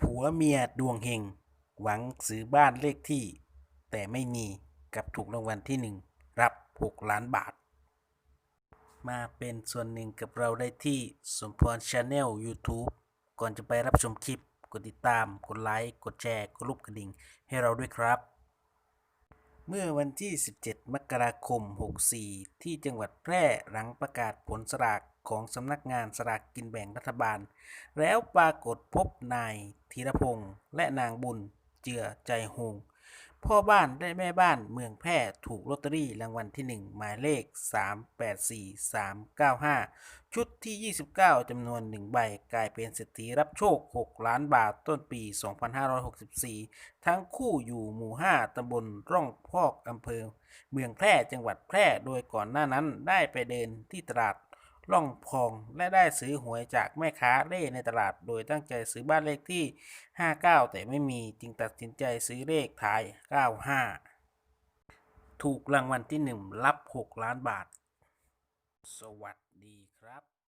ผัวเมียดวงเฮง หวังซื้อบ้านเลขที่ แต่ไม่มีกับถูกรางวัลที่หนึ่งรับ 6 ล้านบาท มาเป็นส่วนหนึ่งกับเราได้ที่สมพรชาแนล YouTube ก่อนจะไปรับชมคลิป กดติดตาม กดไลค์ กดแชร์ กดรูปกระดิ่ง ให้เราด้วยครับ เมื่อวันที่ 17 มกราคม 64 ที่จังหวัดแพร่หลังประกาศผลสลากของสำนักงานสลากกินแบ่งรัฐบาล แล้วปรากฏพบนาย ธีรพงษ์และนางบุญเจือใจหงพ่อบ้านและแม่บ้านเมืองแพร่ถูกลอตเตอรี่รางวัลที่ 1 หมายเลข 384395 ชุดที่ 29จำนวน 1 ใบกลายเป็นเศรษฐีรับโชค 6 ล้านบาทต้นปี 2564 ทั้งคู่อยู่หมู่ 5ตำบลร่องพอกอำเภอ เมืองแพร่จังหวัดแพร่โดยก่อนหน้านั้นได้ไปเดินที่ตลาด ล่องพองและได้ซื้อหวยจากแม่ค้าเร่ในตลาด โดยตั้งใจซื้อบ้านเลขที่ 59 แต่ไม่มีจึงตัดสินใจซื้อเลขท้าย 95 ถูกรางวัลที่ 1 รับ 6 ล้านบาท สวัสดีครับ